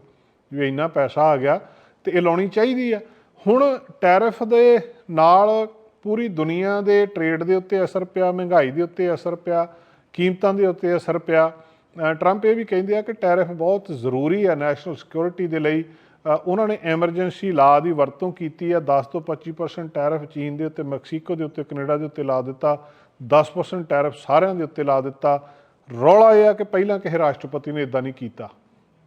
ਵੀ ਇੰਨਾ ਪੈਸਾ ਆ ਗਿਆ ਤੇ ਇਹ ਲਾਉਣੀ ਚਾਹੀਦੀ ਆ। ਹੁਣ ਟੈਰਿਫ ਦੇ ਨਾਲ ਪੂਰੀ ਦੁਨੀਆ ਦੇ ਟ੍ਰੇਡ ਦੇ ਉੱਤੇ ਅਸਰ ਪਿਆ, ਮਹਿੰਗਾਈ ਦੇ ਉੱਤੇ ਅਸਰ ਪਿਆ, ਕੀਮਤਾਂ ਦੇ ਉੱਤੇ ਅਸਰ ਪਿਆ। ਟਰੰਪ ਇਹ ਵੀ ਕਹਿੰਦੇ ਆ ਕਿ ਟੈਰਿਫ ਬਹੁਤ ਜ਼ਰੂਰੀ ਹੈ ਨੈਸ਼ਨਲ ਸਿਕਿਉਰਿਟੀ ਦੇ ਲਈ। ਉਹਨਾਂ ਨੇ ਐਮਰਜੈਂਸੀ ਲਾ ਦੀ ਵਰਤੋਂ ਕੀਤੀ ਹੈ 10 ਤੋਂ 25% ਟੈਰਿਫ ਚੀਨ ਦੇ ਉੱਤੇ, ਮੈਕਸੀਕੋ ਦੇ ਉੱਤੇ, ਕੈਨੇਡਾ ਦੇ ਉੱਤੇ ਲਾ ਦਿੱਤਾ। 10% ਟੈਰਿਫ ਸਾਰਿਆਂ ਦੇ ਉੱਤੇ ਲਾ ਦਿੱਤਾ। ਰੌਲਾ ਇਹ ਆ ਕਿ ਪਹਿਲਾਂ ਕਿਸੇ ਰਾਸ਼ਟਰਪਤੀ ਨੇ ਇਦਾਂ ਨਹੀਂ ਕੀਤਾ।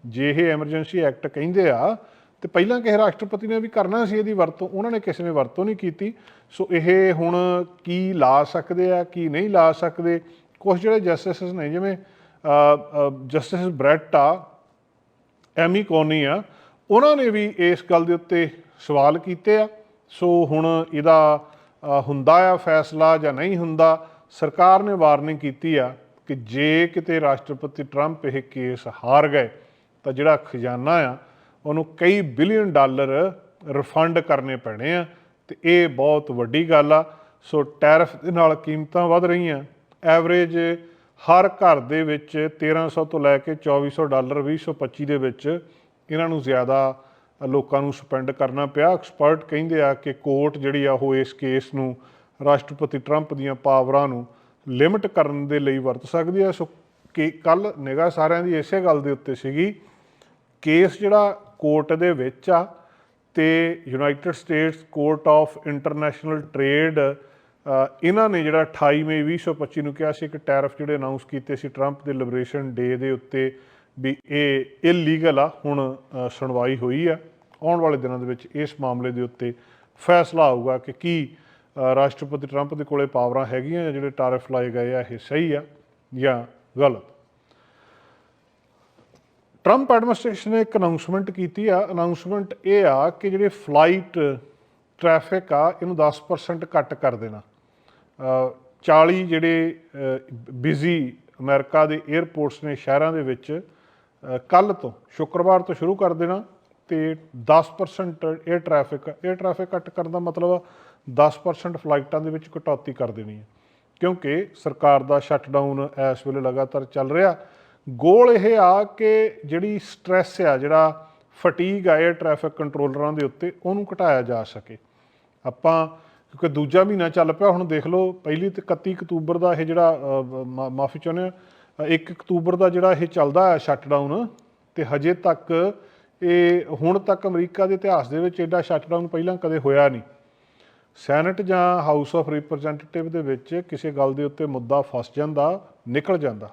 ਜੇ ਇਹ ਐਮਰਜੈਂਸੀ ਐਕਟ ਕਹਿੰਦੇ ਆ ਤੇ ਪਹਿਲਾਂ ਕਿਸੇ ਰਾਸ਼ਟਰਪਤੀ ਨੇ ਵੀ ਕਰਨਾ ਸੀ ਇਹਦੀ ਵਰਤੋਂ, ਉਹਨਾਂ ਨੇ ਕਿਸੇ ਨੇ ਵਰਤੋਂ ਨਹੀਂ ਕੀਤੀ। ਸੋ ਇਹ ਹੁਣ ਕੀ ਲਾ ਸਕਦੇ ਆ, ਕੀ ਨਹੀਂ ਲਾ ਸਕਦੇ? ਕੁਝ ਜਿਹੜੇ ਜਸਟਿਸਸ ਨੇ, ਜਿਵੇਂ ਜਸਟਿਸ ਬ੍ਰੈਟ ਆ, ਐਮੀ ਕੋਨੀ ਆ, ਉਹਨਾਂ ਨੇ ਵੀ ਇਸ ਗੱਲ ਦੇ ਉੱਤੇ ਸਵਾਲ ਕੀਤੇ ਆ। ਸੋ ਹੁਣ ਇਹਦਾ ਹੁੰਦਾ ਆ ਫੈਸਲਾ ਜਾਂ ਨਹੀਂ ਹੁੰਦਾ, ਸਰਕਾਰ ਨੇ ਵਾਰਨਿੰਗ ਕੀਤੀ ਆ ਕਿ ਜੇ ਕਿਤੇ ਰਾਸ਼ਟਰਪਤੀ ਟਰੰਪ ਇਹ ਕੇਸ ਹਾਰ ਗਏ, ਤਾਂ ਜਿਹੜਾ ਖਜ਼ਾਨਾ ਆ ਉਹਨੂੰ ਕਈ ਬਿਲੀਅਨ ਡਾਲਰ ਰਿਫੰਡ ਕਰਨੇ ਪੈਣੇ ਆ ਤੇ ਇਹ ਬਹੁਤ ਵੱਡੀ ਗੱਲ ਆ। ਸੋ ਟੈਰਿਫ ਦੇ ਨਾਲ ਕੀਮਤਾਂ ਵਧ ਰਹੀਆਂ। ਐਵਰੇਜ ਹਰ ਘਰ ਦੇ ਵਿੱਚ 1300 ਤੋਂ ਲੈ ਕੇ 2400 ਡਾਲਰ 2025 ਦੇ ਵਿੱਚ ਇਹਨਾਂ ਨੂੰ ਜ਼ਿਆਦਾ ਲੋਕਾਂ ਨੂੰ ਸਪੈਂਡ ਕਰਨਾ ਪਿਆ। ਐਕਸਪਰਟ ਕਹਿੰਦੇ ਆ ਕਿ ਕੋਰਟ ਜਿਹੜੀ ਆ ਉਹ ਇਸ ਕੇਸ ਨੂੰ ਰਾਸ਼ਟਰਪਤੀ ਟਰੰਪ ਦੀਆਂ ਪਾਵਰਾਂ ਨੂੰ ਲਿਮਟ ਕਰਨ ਦੇ ਲਈ ਵਰਤ ਸਕਦੀ ਆ। ਸੋ ਕਿ ਕੱਲ ਨਿਗਾਹ ਸਾਰਿਆਂ ਦੀ ਇਸੇ ਗੱਲ ਦੇ ਉੱਤੇ ਸੀਗੀ। ਕੇਸ ਜਿਹੜਾ ਕੋਰਟ ਦੇ ਵਿੱਚ ਆ ਤੇ United States court of international trade ਇਹਨਾਂ ਨੇ ਜਿਹੜਾ 28 ਮਈ 2025 ਨੂੰ ਕਿਹਾ ਸੀ ਕਿ ਟੈਰਿਫ ਜਿਹੜੇ ਅਨਾਉਂਸ ਕੀਤੇ ਸੀ ਟਰੰਪ ਦੇ ਲਿਬਰੇਸ਼ਨ ਡੇ ਦੇ ਉੱਤੇ ਵੀ ਇਹ ਇਲੀਗਲ ਆ, ਹੁਣ ਸੁਣਵਾਈ ਹੋਈ ਆ। ਆਉਣ ਵਾਲੇ ਦਿਨਾਂ ਦੇ ਵਿੱਚ ਇਸ ਮਾਮਲੇ ਦੇ ਉੱਤੇ ਫੈਸਲਾ ਆਊਗਾ ਕਿ ਕੀ ਰਾਸ਼ਟਰਪਤੀ ਟਰੰਪ ਦੇ ਕੋਲੇ ਪਾਵਰਾਂ ਹੈਗੀਆਂ ਜਾਂ ਜਿਹੜੇ ਟੈਰਿਫ ਲਾਏ ਗਏ ਆ, ਇਹ ਸਹੀ ਆ ਜਾਂ ਗਲਤ। ਟਰੰਪ ਐਡਮਿਨਿਸਟ੍ਰੇਸ਼ਨ ਨੇ ਇੱਕ ਅਨਾਉਂਸਮੈਂਟ ਕੀਤੀ ਆ। ਅਨਾਉਂਸਮੈਂਟ ਇਹ ਆ ਕਿ ਜਿਹੜੇ ਫਲਾਈਟ ਟ੍ਰੈਫਿਕ ਆ, ਇਹਨੂੰ 10% ਘੱਟ ਕਰ ਦੇਣਾ। 40 ਜਿਹੜੇ ਬਿਜ਼ੀ ਅਮਰੀਕਾ ਦੇ 에ਅਰਪੋਰਟਸ ਨੇ ਸ਼ਹਿਰਾਂ ਦੇ ਵਿੱਚ ਕੱਲ ਤੋਂ, ਸ਼ੁੱਕਰਵਾਰ ਤੋਂ ਸ਼ੁਰੂ ਕਰ ਦੇਣਾ ਤੇ 10% 에ਅਰ ਟ੍ਰੈਫਿਕ 에ਅਰ ਟ੍ਰੈਫਿਕ ਘੱਟ ਕਰਨ ਦਾ ਮਤਲਬ 10% ਫਲਾਈਟਾਂ ਦੇ ਵਿੱਚ ਕਟੌਤੀ ਕਰ ਦੇਣੀ ਹੈ ਕਿਉਂਕਿ ਸਰਕਾਰ ਦਾ ਸ਼ਟਡਾਊਨ ਇਸ ਵੇਲੇ ਲਗਾਤਾਰ ਚੱਲ ਰਿਹਾ। ਗੋਲ ਇਹ ਆ ਕਿ ਜਿਹੜੀ ਸਟ੍ਰੈਸ ਆ, ਜਿਹੜਾ ਫਟੀਗ ਆ 에ਅਰ ਟ੍ਰੈਫਿਕ ਕੰਟਰੋਲਰਾਂ ਦੇ ਉੱਤੇ ਉਹਨੂੰ ਘਟਾਇਆ ਜਾ ਸਕੇ। ਆਪਾਂ, ਕਿਉਂਕਿ ਦੂਜਾ ਮਹੀਨਾ ਚੱਲ ਪਿਆ, ਹੁਣ ਦੇਖ ਲਓ, ਪਹਿਲੀ ਤੇ 31 ਅਕਤੂਬਰ ਦਾ ਇਹ ਜਿਹੜਾ ਮਾਫੀ ਚਾਹੁੰਦੇ ਆ 1 ਅਕਤੂਬਰ ਦਾ ਜਿਹੜਾ ਇਹ ਚੱਲਦਾ ਹੈ ਸ਼ਟਡਾਊਨ ਤੇ ਹਜੇ ਤੱਕ ਇਹ, ਹੁਣ ਤੱਕ ਅਮਰੀਕਾ ਦੇ ਇਤਿਹਾਸ ਦੇ ਵਿੱਚ ਐਡਾ ਸ਼ਟਡਾਊਨ ਪਹਿਲਾਂ ਕਦੇ ਹੋਇਆ ਨਹੀਂ। ਸੈਨੇਟ ਜਾਂ ਹਾਊਸ ਆਫ ਰਿਪਰੈਜ਼ੈਂਟੇਟਿਵ ਦੇ ਵਿੱਚ ਕਿਸੇ ਗੱਲ ਦੇ ਉੱਤੇ ਮੁੱਦਾ ਫਸ ਜਾਂਦਾ, ਨਿਕਲ ਜਾਂਦਾ।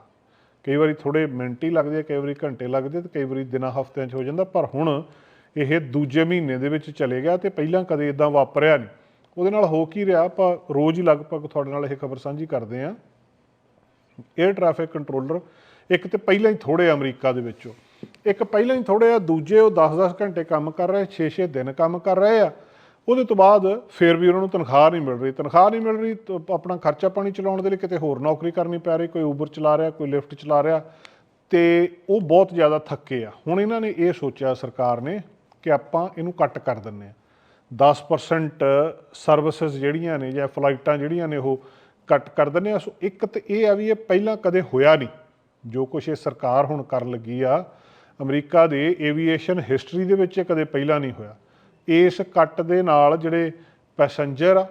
ਕਈ ਵਾਰੀ ਥੋੜੇ ਮਿੰਟ ਹੀ ਲੱਗਦੇ ਆ, ਕਈ ਵਾਰੀ ਘੰਟੇ ਲੱਗਦੇ ਆ ਤੇ ਕਈ ਵਾਰੀ ਦਿਨਾਂ, ਹਫ਼ਤਿਆਂ 'ਚ ਹੋ ਜਾਂਦਾ, ਪਰ ਹੁਣ ਇਹ ਦੂਜੇ ਮਹੀਨੇ ਦੇ ਵਿੱਚ ਚਲੇ ਗਿਆ ਤੇ ਪਹਿਲਾਂ ਕਦੇ ਇਦਾਂ ਵਾਪਰਿਆ ਨਹੀਂ। ਉਹਦੇ ਨਾਲ ਹੋ ਕੀ ਰਿਹਾ? ਆਪਾਂ ਰੋਜ਼ ਹੀ ਲਗਭਗ ਤੁਹਾਡੇ ਨਾਲ ਇਹ ਖਬਰ ਸਾਂਝੀ ਕਰਦੇ ਆ 에ਅਰ ਟ੍ਰੈਫਿਕ ਕੰਟਰੋਲਰ ਇੱਕ ਤੇ ਪਹਿਲਾਂ ਹੀ ਥੋੜੇ ਅਮਰੀਕਾ ਦੇ ਵਿੱਚੋਂ। ਇੱਕ ਪਹਿਲਾਂ ਹੀ ਥੋੜੇ ਆ, ਦੂਜੇ ਉਹ 10-10 ਘੰਟੇ ਕੰਮ ਕਰ ਰਹੇ 6-6 ਦਿਨ ਕੰਮ ਕਰ ਰਹੇ ਆ। ਉਹਦੇ ਤੋਂ ਬਾਅਦ ਫਿਰ ਵੀ ਉਹਨਾਂ ਨੂੰ ਤਨਖਾਹ ਨਹੀਂ ਮਿਲ ਰਹੀ। ਤਨਖਾਹ ਨਹੀਂ ਮਿਲ ਰਹੀ ਆਪਣਾ ਖਰਚਾ ਪਾਣੀ ਚਲਾਉਣ ਦੇ ਲਈ ਕਿਤੇ ਹੋਰ ਨੌਕਰੀ ਕਰਨੀ ਪੈ ਰਹੀ, ਕੋਈ ਉਬਰ ਚਲਾ ਰਿਹਾ, ਕੋਈ ਲਿਫਟ ਚਲਾ ਰਿਹਾ ਤੇ ਉਹ ਬਹੁਤ ਜ਼ਿਆਦਾ ਥੱਕੇ ਆ। ਹੁਣ ਇਹਨਾਂ ਨੇ ਇਹ ਸੋਚਿਆ, ਸਰਕਾਰ ਨੇ ਕਿ ਆਪਾਂ ਇਹਨੂੰ ਕੱਟ ਕਰ ਦਿੰਨੇ ਆ 10% ਸਰਵਿਸਿਜ਼ ਜਿਹੜੀਆਂ ਨੇ ਜਾਂ ਫਲਾਈਟਾਂ ਜਿਹੜੀਆਂ ਨੇ ਉਹ ਕੱਟ ਕਰ ਦਿੰਨੇ ਆ ਸੋ ਇੱਕ ਤੇ ਇਹ ਆ ਵੀ ਇਹ ਪਹਿਲਾਂ ਕਦੇ ਹੋਇਆ ਨਹੀਂ। ਜੋ ਕੁਝ ਇਹ ਸਰਕਾਰ ਹੁਣ ਕਰਨ ਲੱਗੀ ਆ, ਅਮਰੀਕਾ ਦੇ ਏਵੀਏਸ਼ਨ ਹਿਸਟਰੀ ਦੇ ਵਿੱਚ ਇਹ ਕਦੇ ਪਹਿਲਾਂ ਨਹੀਂ ਹੋਇਆ। ਇਸ ਕੱਟ ਦੇ ਨਾਲ ਜਿਹੜੇ ਪੈਸੇਂਜਰ ਆ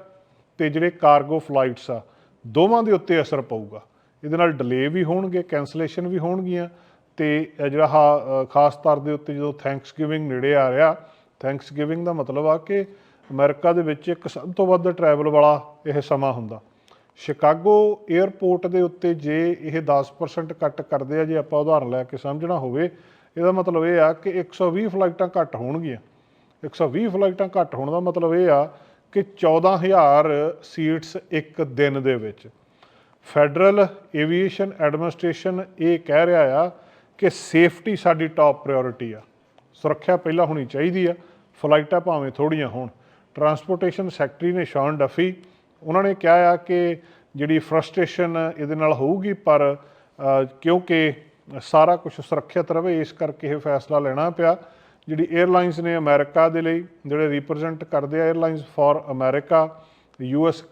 ਤੇ ਜਿਹੜੇ ਕਾਰਗੋ ਫਲਾਈਟਸ ਆ, ਦੋਵਾਂ ਦੇ ਉੱਤੇ ਅਸਰ ਪਊਗਾ। ਇਹਦੇ ਨਾਲ ਡਿਲੇ ਵੀ ਹੋਣਗੇ ਕੈਂਸਲੇਸ਼ਨ ਵੀ ਹੋਣਗੀਆਂ ਤੇ ਜਿਹੜਾ ਹਾ- ਖਾਸ ਤੌਰ ਦੇ ਉੱਤੇ ਜਦੋਂ ਥੈਂਕਸ ਗਿਵਿੰਗ ਨੇੜੇ ਆ ਰਿਹਾ ਥੈਂਕਸ ਗਿਵਿੰਗ ਦਾ ਮਤਲਬ ਆ ਕਿ ਅਮਰੀਕਾ ਦੇ ਵਿੱਚ ਇੱਕ ਸਭ ਤੋਂ ਵੱਧ ਟਰੈਵਲ ਵਾਲਾ ਇਹ ਸਮਾਂ ਹੁੰਦਾ। ਸ਼ਿਕਾਗੋ 에ਅਰਪੋਰਟ ਦੇ ਉੱਤੇ ਜੇ ਇਹ 10% ਕੱਟ ਕਰਦੇ ਆ, ਜੇ ਆਪਾਂ ਉਦਾਹਰਨ ਲੈ ਕੇ ਸਮਝਣਾ ਹੋਵੇ, ਇਹਦਾ ਮਤਲਬ ਇਹ ਆ ਕਿ 120 ਫਲਾਈਟਾਂ ਘੱਟ ਹੋਣਗੀਆਂ। 120 ਫਲਾਈਟਾਂ ਘੱਟ ਹੋਣ ਦਾ ਮਤਲਬ ਇਹ ਆ ਕਿ 14000 ਸੀਟਸ ਇੱਕ ਦਿਨ ਦੇ ਵਿੱਚ। ਫੈਡਰਲ ਏਵੀਏਸ਼ਨ ਐਡਮਿਨਿਸਟ੍ਰੇਸ਼ਨ ਇਹ ਕਹਿ ਰਿਹਾ ਆ ਕਿ ਸੇਫਟੀ ਸਾਡੀ ਟਾਪ ਪ੍ਰਾਇੋਰਟੀ ਆ। ਸੁਰੱਖਿਆ ਪਹਿਲਾਂ ਹੋਣੀ ਚਾਹੀਦੀ ਆ, ਫਲਾਈਟਾਂ ਭਾਵੇਂ ਥੋੜੀਆਂ ਹੋਣ। ਟਰਾਂਸਪੋਰਟੇਸ਼ਨ ਸੈਕਟਰੀ ਨੇ ਸ਼ਾਨ ਡਫੀ ਉਹਨਾਂ ਨੇ ਕਿਹਾ ਆ ਕਿ ਜਿਹੜੀ ਫਰਸਟ੍ਰੇਸ਼ਨ ਇਹਦੇ ਨਾਲ ਹੋਊਗੀ, ਪਰ ਕਿਉਂਕਿ ਸਾਰਾ ਕੁਝ ਸੁਰੱਖਿਅਤ ਰਵੇ, ਇਸ ਕਰਕੇ ਇਹ ਫੈਸਲਾ ਲੈਣਾ ਪਿਆ। ਜਿਹੜੀ 에ਅਰਲਾਈਨਸ ਨੇ ਅਮਰੀਕਾ ਦੇ ਲਈ, ਜਿਹੜੇ ਰਿਪਰੈਜ਼ੈਂਟ ਕਰਦੇ ਆ 에ਅਰਲਾਈਨਸ ਫਾਰ ਅਮਰੀਕਾ ਯੂਐਸ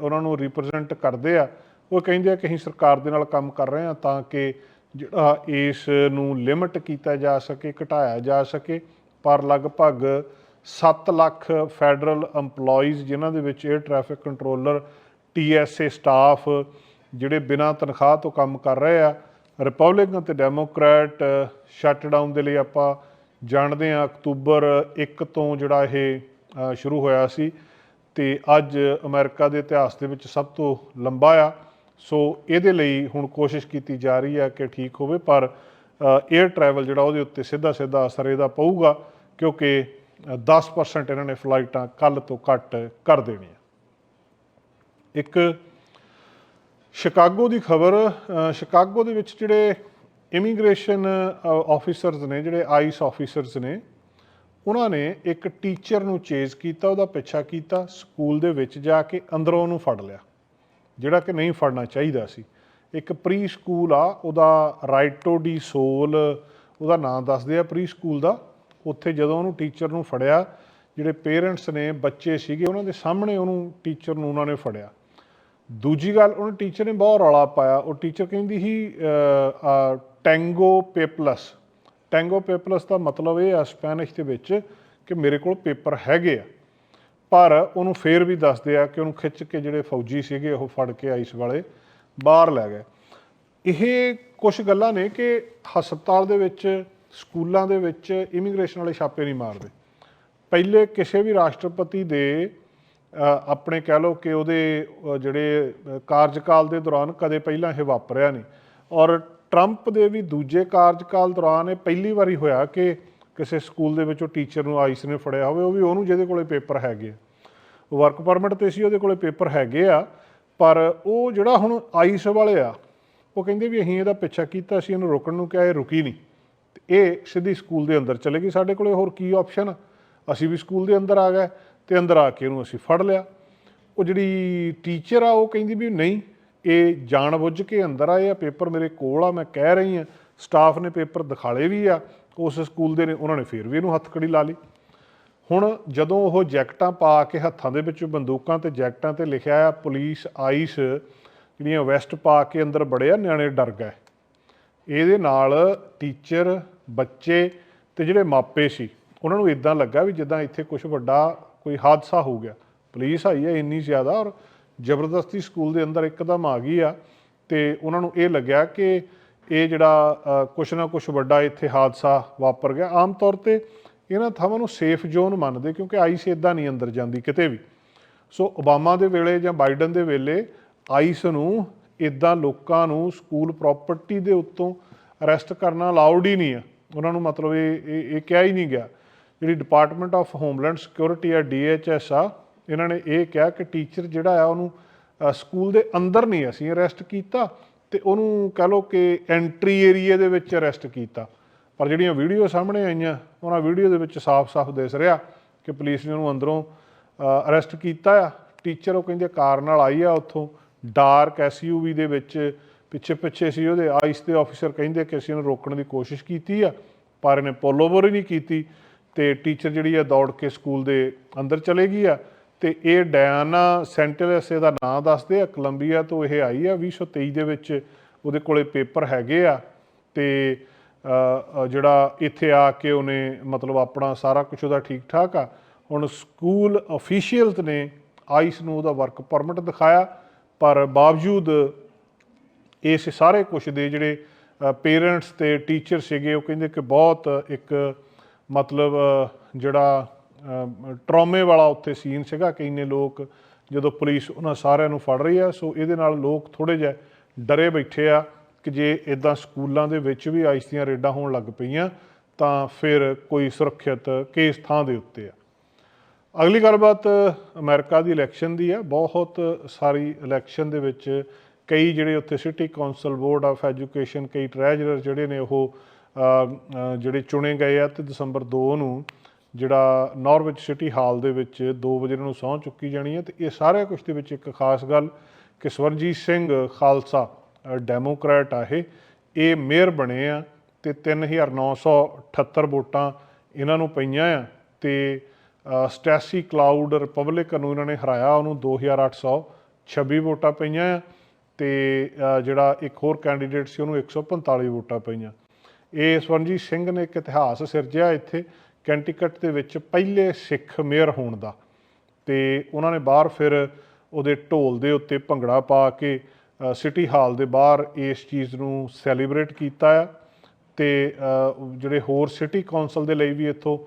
ਉਹਨਾਂ ਨੂੰ ਰਿਪਰੈਜ਼ੈਂਟ ਕਰਦੇ ਆ, ਉਹ ਕਹਿੰਦੇ ਆ ਕਿ ਅਸੀਂ ਸਰਕਾਰ ਦੇ ਨਾਲ ਕੰਮ ਕਰ ਰਹੇ ਆ ਤਾਂ ਕਿ ਜਿਹੜਾ ਇਸ ਨੂੰ ਲਿਮਟ ਕੀਤਾ ਜਾ ਸਕੇ, ਘਟਾਇਆ ਜਾ ਸਕੇ, ਪਰ ਲਗਭਗ 7 ਲੱਖ ਫੈਡਰਲ EMPLOYEES ਜਿਨ੍ਹਾਂ ਦੇ ਵਿੱਚ air traffic controller T S A staff ਜਿਹੜੇ ਬਿਨਾਂ ਤਨਖਾਹ ਤੋਂ ਕੰਮ ਕਰ ਰਹੇ ਆ ਰਿਪਬਲਿਕਨ ਤੇ ਡੈਮੋਕ੍ਰੈਟ ਸ਼ਟਡਾਊਨ ਦੇ ਲਈ ਆਪਾਂ ਜਾਣਦੇ ਆ ਅਕਤੂਬਰ 1 ਤੋਂ ਜਿਹੜਾ ਇਹ ਸ਼ੁਰੂ ਹੋਇਆ ਸੀ ਤੇ ਅੱਜ ਅਮਰੀਕਾ ਦੇ ਇਤਿਹਾਸ ਦੇ ਵਿੱਚ ਸਭ ਤੋਂ ਲੰਬਾ ਆ। ਸੋ ਇਹਦੇ ਲਈ ਹੁਣ ਕੋਸ਼ਿਸ਼ ਕੀਤੀ ਜਾ ਰਹੀ ਹੈ ਕਿ ਠੀਕ ਹੋਵੇ ਪਰ 에ਅਰ ਟਰੈਵਲ ਜਿਹੜਾ ਉਹਦੇ ਉੱਤੇ ਸਿੱਧਾ ਸਿੱਧਾ ਅਸਰ ਇਹਦਾ ਪਊਗਾ ਕਿਉਂਕਿ ਅ, 10% ਇਹਨਾਂ ਨੇ ਫਲਾਈਟਾਂ ਕੱਲ ਤੋਂ ਘੱਟ ਕਰ ਦੇਣੀਆਂ। ਇੱਕ ਸ਼ਿਕਾਗੋ ਦੀ ਖਬਰ ਸ਼ਿਕਾਗੋ ਦੇ ਵਿੱਚ ਜਿਹੜੇ ਇਮੀਗ੍ਰੇਸ਼ਨ ਆਫੀਸਰਸ ਨੇ, ਜਿਹੜੇ ਆਈਸ ਆਫੀਸਰਸ ਨੇ, ਉਹਨਾਂ ਨੇ ਇੱਕ ਟੀਚਰ ਨੂੰ ਚੇਜ਼ ਕੀਤਾ, ਉਹਦਾ ਪਿੱਛਾ ਕੀਤਾ ਸਕੂਲ ਦੇ ਵਿੱਚ ਜਾ ਕੇ ਅੰਦਰੋਂ ਉਹਨੂੰ ਫੜ ਲਿਆ। ਜਿਹੜਾ ਕਿ ਨਹੀਂ ਫੜਨਾ ਚਾਹੀਦਾ ਸੀ। ਇੱਕ ਪ੍ਰੀ ਸਕੂਲ ਆ, ਉਹਦਾ ਰਾਈਟੋ ਡੀ ਸੋਲ, ਉਹਦਾ ਨਾਮ ਦੱਸਦੇ ਆ ਪ੍ਰੀ ਸਕੂਲ ਦਾ। ਉੱਥੇ ਜਦੋਂ ਉਹਨੂੰ ਟੀਚਰ ਨੂੰ ਫੜਿਆ, ਜਿਹੜੇ ਪੇਰੈਂਟਸ ਨੇ, ਬੱਚੇ ਸੀਗੇ, ਉਹਨਾਂ ਦੇ ਸਾਹਮਣੇ ਉਹਨੂੰ ਟੀਚਰ ਨੂੰ, ਉਹਨਾਂ ਨੇ ਫੜਿਆ। ਦੂਜੀ ਗੱਲ, ਉਹਨੇ ਟੀਚਰ ਨੇ ਬਹੁਤ ਰੌਲਾ ਪਾਇਆ। ਉਹ ਟੀਚਰ ਕਹਿੰਦੀ ਸੀ ਟੈਂਗੋ ਪੇਪਲਸ ਟੈਂਗੋ ਪੇਪਲਸ ਦਾ ਮਤਲਬ ਇਹ ਆ ਸਪੈਨਿਸ਼ ਦੇ ਵਿੱਚ ਕਿ ਮੇਰੇ ਕੋਲ ਪੇਪਰ ਹੈਗੇ ਆ। ਪਰ ਉਹਨੂੰ ਫੇਰ ਵੀ ਦੱਸਦੇ ਆ ਕਿ ਉਹਨੂੰ ਖਿੱਚ ਕੇ ਜਿਹੜੇ ਫੌਜੀ ਸੀਗੇ, ਉਹ ਫੜ ਕੇ ਆਈਸ ਵਾਲੇ, ਬਾਹਰ ਲੈ ਗਏ। ਇਹ ਕੁਝ ਗੱਲਾਂ ਨੇ ਕਿ ਹਸਪਤਾਲ ਦੇ ਵਿੱਚ, ਸਕੂਲਾਂ ਦੇ ਵਿੱਚ ਇਮੀਗ੍ਰੇਸ਼ਨ ਵਾਲੇ ਛਾਪੇ ਨਹੀਂ ਮਾਰਦੇ। ਪਹਿਲੇ ਕਿਸੇ ਵੀ ਰਾਸ਼ਟਰਪਤੀ ਦੇ ਆਪਣੇ ਕਹਿ ਲਓ ਕਿ ਉਹਦੇ ਜਿਹੜੇ ਕਾਰਜਕਾਲ ਦੇ ਦੌਰਾਨ ਕਦੇ ਪਹਿਲਾਂ ਇਹ ਵਾਪਰਿਆ ਨਹੀਂ। ਔਰ ਟਰੰਪ ਦੇ ਵੀ ਦੂਜੇ ਕਾਰਜਕਾਲ ਦੌਰਾਨ ਇਹ ਪਹਿਲੀ ਵਾਰੀ ਹੋਇਆ ਕਿ ਕਿਸੇ ਸਕੂਲ ਦੇ ਵਿੱਚੋਂ ਟੀਚਰ ਨੂੰ ਆਈਸ ਨੇ ਫੜਿਆ ਹੋਵੇ, ਉਹ ਵੀ ਉਹਨੂੰ ਜਿਹਦੇ ਕੋਲੇ ਪੇਪਰ ਹੈਗੇ ਆ। ਵਰਕ ਪਰਮਿਟ ਤੇ ਸੀ, ਉਹਦੇ ਕੋਲੇ ਪੇਪਰ ਹੈਗੇ ਆ, ਪਰ ਉਹ ਜਿਹੜਾ ਹੁਣ ਆਈਸ ਵਾਲੇ ਆ, ਉਹ ਕਹਿੰਦੇ ਵੀ ਅਸੀਂ ਇਹਦਾ ਪਿੱਛਾ ਕੀਤਾ ਸੀ, ਇਹਨੂੰ ਰੋਕਣ ਨੂੰ ਕਿਹਾ, ਇਹ ਰੁਕੀ ਨਹੀਂ। ਤੇ ਇਹ ਸਿੱਧੀ ਸਕੂਲ ਦੇ ਅੰਦਰ ਚਲੇ ਗਈ, ਸਾਡੇ ਕੋਲੇ ਹੋਰ ਕੀ ਆਪਸ਼ਨ ਅਸੀਂ ਵੀ ਸਕੂਲ ਦੇ ਅੰਦਰ ਆ ਗਏ। ਤੇ ਅੰਦਰ ਆ ਕੇ ਇਹਨੂੰ ਅਸੀਂ ਫੜ ਲਿਆ। ਉਹ ਜਿਹੜੀ ਟੀਚਰ ਆ, ਉਹ ਕਹਿੰਦੀ ਵੀ ਨਹੀਂ, ਇਹ ਜਾਣਬੁੱਝ ਕੇ ਅੰਦਰ ਆਏ ਆ, ਪੇਪਰ ਮੇਰੇ ਕੋਲ ਆ, ਮੈਂ ਕਹਿ ਰਹੀ ਆ ਸਟਾਫ ਨੇ ਪੇਪਰ ਦਿਖਾਲੇ ਵੀ ਆ, ਉਸ ਸਕੂਲ ਦੇ ਨੇ, ਉਹਨਾਂ ਨੇ ਫੇਰ ਵੀ ਇਹਨੂੰ ਹੱਥਕੜੀ ਲਾ ਲਈ। ਹੁਣ ਜਦੋਂ ਉਹ ਜੈਕਟਾਂ ਪਾ ਕੇ ਹੱਥਾਂ ਦੇ ਵਿੱਚ ਬੰਦੂਕਾਂ ਤੇ ਜੈਕਟਾਂ ਤੇ ਲਿਖਿਆ ਆ ਪੁਲਿਸ ਆਈਸ ਜਿਹੜੀਆਂ ਵੈਸਟ ਪਾ ਕੇ ਅੰਦਰ ਬੜੇ ਆ, ਨਿਆਣੇ ਡਰ ਗਏ। ਇਹਦੇ ਨਾਲ ਟੀਚਰ ਬੱਚੇ ਤੇ ਜਿਹੜੇ ਮਾਪੇ ਸੀ, ਉਹਨਾਂ ਨੂੰ ਇਦਾਂ ਲੱਗਾ ਵੀ ਜਿੱਦਾਂ ਇੱਥੇ ਕੁਝ ਵੱਡਾ ਕੋਈ ਹਾਦਸਾ ਹੋ ਗਿਆ। ਪੁਲਿਸ ਆਈ ਹੈ ਇੰਨੀ ਜ਼ਿਆਦਾ ਔਰ ਜ਼ਬਰਦਸਤੀ ਸਕੂਲ ਦੇ ਅੰਦਰ ਇੱਕਦਮ ਆ ਗਈ ਆ ਤੇ ਉਹਨਾਂ ਨੂੰ ਇਹ ਲੱਗਿਆ ਕਿ ਇਹ ਜਿਹੜਾ ਕੁਛ ਨਾ ਕੁਛ ਵੱਡਾ ਇੱਥੇ ਹਾਦਸਾ ਵਾਪਰ ਗਿਆ। ਆਮ ਤੌਰ ਤੇ ਇਹਨਾਂ ਥਾਵਾਂ ਨੂੰ ਸੇਫ ਜ਼ੋਨ ਮੰਨਦੇ ਕਿਉਂਕਿ ਆਈਸ ਇਦਾਂ ਨਹੀਂ ਅੰਦਰ ਜਾਂਦੀ ਕਿਤੇ ਵੀ। ਸੋ ਓਬਾਮਾ ਦੇ ਵੇਲੇ ਜਾਂ ਬਾਈਡਨ ਦੇ ਵੇਲੇ ਆਈਸ ਨੂੰ ਇਦਾਂ ਲੋਕਾਂ ਨੂੰ ਸਕੂਲ ਪ੍ਰਾਪਰਟੀ ਦੇ ਉੱਤੋਂ ਅਰੈਸਟ ਕਰਨਾ ਅਲਾਉਡ ਹੀ ਨਹੀਂ ਆ। ਉਹਨਾਂ ਨੂੰ ਮਤਲਬ ਇਹ ਇਹ ਇਹ ਕਿਹਾ ਹੀ ਨਹੀਂ ਗਿਆ। ਜਿਹੜੀ ਡਿਪਾਰਟਮੈਂਟ ਆਫ ਹੋਮਲੈਂਡ ਸਿਕਿਉਰਿਟੀ ਆ ਡੀਐਚਐਸ ਆ, ਇਹਨਾਂ ਨੇ ਇਹ ਕਿਹਾ ਕਿ ਟੀਚਰ ਜਿਹੜਾ ਆ, ਉਹਨੂੰ ਸਕੂਲ ਦੇ ਅੰਦਰ ਨਹੀਂ ਅਸੀਂ ਅਰੈਸਟ ਕੀਤਾ ਤੇ ਉਹਨੂੰ ਕਹ ਲਓ ਕਿ ਐਂਟਰੀ ਏਰੀਆ ਦੇ ਵਿੱਚ ਅਰੈਸਟ ਕੀਤਾ। ਪਰ ਜਿਹੜੀਆਂ ਵੀਡੀਓ ਸਾਹਮਣੇ ਆਈਆਂ, ਉਹਨਾਂ ਵੀਡੀਓ ਦੇ ਵਿੱਚ ਸਾਫ਼-ਸਾਫ਼ ਦਿਸ ਰਿਹਾ ਕਿ ਪੁਲਿਸ ਨੇ ਉਹਨੂੰ ਅੰਦਰੋਂ ਅਰੈਸਟ ਕੀਤਾ ਆ। ਟੀਚਰ ਉਹ ਕਹਿੰਦੇ ਕਾਰ ਨਾਲ ਆਈ ਆ ਉੱਥੋਂ ਡਾਰਕ ਐਸਯੂਵੀ ਦੇ ਵਿੱਚ ਪਿੱਛੇ ਪਿੱਛੇ ਸੀ ਉਹਦੇ। ਆਈਸ ਦੇ ਆਫੀਸਰ ਕਹਿੰਦੇ ਕਿ ਅਸੀਂ ਉਹਨੂੰ ਰੋਕਣ ਦੀ ਕੋਸ਼ਿਸ਼ ਕੀਤੀ ਆ, ਪਰ ਇਹਨੇ ਪੋਲੋਵਰ ਹੀ ਨਹੀਂ ਕੀਤੀ। ਤੇ ਟੀਚਰ ਜਿਹੜੀ ਆ ਦੌੜ ਕੇ ਸਕੂਲ ਦੇ ਅੰਦਰ ਚਲੇ ਗਈ ਆ ਤੇ ਇਹ ਡਿਆਨਾ ਸੈਂਟਲਸ ਇਹਦਾ ਨਾਂ ਦੱਸਦੇ ਆ, ਕੋਲੰਬੀਆ ਤੋਂ ਇਹ ਆਈ ਆ 2023 ਦੇ ਵਿੱਚ ਉਹਦੇ ਕੋਲੇ ਪੇਪਰ ਹੈਗੇ ਆ ਤੇ ਜਿਹੜਾ ਇੱਥੇ ਆ ਕੇ ਉਹਨੇ ਮਤਲਬ ਆਪਣਾ ਸਾਰਾ ਕੁਝ ਉਹਦਾ ਠੀਕ ਠਾਕ ਆ। ਹੁਣ ਸਕੂਲ ਅਫੀਸ਼ੀਅਲਸ ਨੇ ਆਈਸ ਨੂੰ ਉਹਦਾ ਵਰਕ ਪਰਮਿਟ ਦਿਖਾਇਆ, ਪਰ ਬਾਵਜੂਦ ਇਸ ਸਾਰੇ ਕੁਝ ਦੇ ਜਿਹੜੇ ਪੇਰੈਂਟਸ ਤੇ ਟੀਚਰ ਸੀਗੇ, ਉਹ ਕਹਿੰਦੇ ਕਿ ਬਹੁਤ ਇੱਕ ਮਤਲਬ ਜਿਹੜਾ ਟਰੋਮੇ ਵਾਲਾ ਉੱਥੇ ਸੀਨ ਸੀਗਾ ਕਿ ਇੰਨੇ ਲੋਕ ਜਦੋਂ ਪੁਲਿਸ ਉਹਨਾਂ ਸਾਰਿਆਂ ਨੂੰ ਫੜ ਰਹੀ ਆ, ਸੋ ਇਹਦੇ ਨਾਲ ਲੋਕ ਥੋੜੇ ਜਿਹਾ ਡਰੇ ਬੈਠੇ ਆ ਕਿ ਜੇ ਇਦਾਂ ਸਕੂਲਾਂ ਦੇ ਵਿੱਚ ਵੀ ਆਈਸ ਦੀਆਂ ਰੇਡਾਂ ਹੋਣ ਲੱਗ ਪਈਆਂ, ਤਾਂ ਫਿਰ ਕੋਈ ਸੁਰੱਖਿਅਤ ਕੇਸ ਥਾਂ ਦੇ ਉੱਤੇ ਆ। ਅਗਲੀ ਗੱਲਬਾਤ ਅਮਰੀਕਾ ਦੀ ਇਲੈਕਸ਼ਨ ਦੀ ਆ। ਬਹੁਤ ਸਾਰੀ ਇਲੈਕਸ਼ਨ ਦੇ ਵਿੱਚ ਕਈ ਜਿਹੜੇ ਉੱਥੇ city council board of education ਕਈ ਟ੍ਰੈਜਰਰ ਜਿਹੜੇ ਨੇ ਉਹ ਜਿਹੜੇ ਚੁਣੇ ਗਏ ਆ ਤੇ ਦਸੰਬਰ 2 ਨੂੰ ਜਿਹੜਾ ਨਾਰਵਿਚ ਸਿਟੀ ਹਾਲ ਦੇ ਵਿੱਚ 2 ਵਜੇ ਨੂੰ ਸਹੁੰ ਚੁੱਕੀ ਜਾਣੀ ਹੈ ਤੇ ਇਹ ਸਾਰੇ ਕੁਝ ਦੇ ਵਿੱਚ ਇੱਕ ਖਾਸ ਗੱਲ ਕਿ ਸਵਰਜੀਤ ਸਿੰਘ ਖਾਲਸਾ ਡੈਮੋਕ੍ਰੈਟ ਆ ਇਹ। ਇਹ ਮੇਅਰ ਬਣੇ ਆ ਤੇ 3978 ਵੋਟਾਂ ਇਹਨਾਂ ਨੂੰ ਪਈਆਂ ਆ ਤੇ ਸਟੈਸੀ ਕਲਾਊਡ ਰਿਪਬਲਿਕਨ ਨੂੰ ਇਹਨਾਂ ਨੇ ਹਰਾਇਆ, ਉਹਨੂੰ 2826 ਵੋਟਾਂ ਪਈਆਂ ਆ ਤੇ ਜਿਹੜਾ ਇੱਕ ਹੋਰ ਕੈਂਡੀਡੇਟ ਸੀ ਉਹਨੂੰ 145 ਵੋਟਾਂ ਪਈਆਂ। ਇਹ ਸਵਰਨਜੀਤ ਸਿੰਘ ਨੇ ਇੱਕ ਇਤਿਹਾਸ ਸਿਰਜਿਆ ਇੱਥੇ, ਕੈਂਟੀਕਟ ਦੇ ਵਿੱਚ ਪਹਿਲੇ ਸਿੱਖ ਮੇਅਰ ਹੋਣ ਦਾ। ਤੇ ਉਹਨਾਂ ਨੇ ਬਾਹਰ ਫਿਰ ਉਹਦੇ ਢੋਲ ਦੇ ਉੱਤੇ ਭੰਗੜਾ ਪਾ ਕੇ ਸਿਟੀ ਹਾਲ ਦੇ ਬਾਹਰ ਇਸ ਚੀਜ਼ ਨੂੰ ਸੈਲੀਬ੍ਰੇਟ ਕੀਤਾ ਆ। ਤੇ ਜਿਹੜੇ ਹੋਰ ਸਿਟੀ ਕਾਉਂਸਲ ਦੇ ਲਈ ਵੀ ਇੱਥੋਂ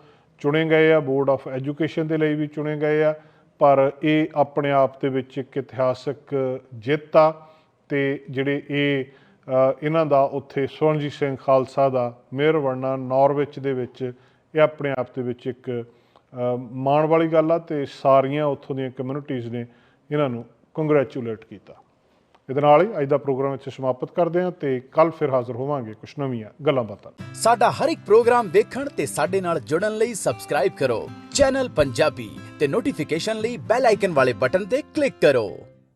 ਚੁਣੇ ਗਏ ਆ, ਬੋਰਡ ਆਫ ਐਜੂਕੇਸ਼ਨ ਦੇ ਲਈ ਵੀ ਚੁਣੇ ਗਏ ਆ। ਪਰ ਇਹ ਆਪਣੇ ਆਪ ਦੇ ਵਿੱਚ ਇੱਕ ਇਤਿਹਾਸਕ ਜਿੱਤ ਆ ਤੇ ਜਿਹੜੇ ਇਹ ਇਹਨਾਂ ਦਾ ਉੱਥੇ ਸਵਰਨਜੀਤ ਸਿੰਘ ਖਾਲਸਾ ਦਾ ਮੇਅਰ ਬਣਨਾ ਨਾਰਵਿਚ ਦੇ ਵਿੱਚ, ਇਹ ਆਪਣੇ ਆਪ ਦੇ ਵਿੱਚ ਇੱਕ ਮਾਣ ਵਾਲੀ ਗੱਲ ਆ ਤੇ ਸਾਰੀਆਂ ਉੱਥੋਂ ਦੀਆਂ ਕਮਿਊਨਿਟੀਆਂ ਨੇ ਇਹਨਾਂ ਨੂੰ ਕੰਗ੍ਰੈਚੁਲੇਟ ਕੀਤਾ। ਇਹਦੇ ਨਾਲ ਹੀ ਅੱਜ ਦਾ ਪ੍ਰੋਗਰਾਮ ਇੱਥੇ ਸਮਾਪਤ ਕਰਦੇ ਹਾਂ ਤੇ ਕੱਲ ਫਿਰ ਹਾਜ਼ਰ ਹੋਵਾਂਗੇ ਕੁਝ ਨਵੀਆਂ ਗੱਲਾਂ ਬਾਤਾਂ। ਸਾਡਾ ਹਰ ਇੱਕ ਪ੍ਰੋਗਰਾਮ ਦੇਖਣ ਤੇ ਸਾਡੇ ਨਾਲ ਜੁੜਨ ਲਈ ਸਬਸਕ੍ਰਾਈਬ ਕਰੋ। ਚੈਨਲ ਪੰਜਾਬੀ ਤੇ ਨੋਟੀਫਿਕੇਸ਼ਨ ਲਈ ਬੈਲ ਆਈਕਨ ਵਾਲੇ ਬਟਨ ਤੇ ਕਲਿੱਕ ਕਰੋ।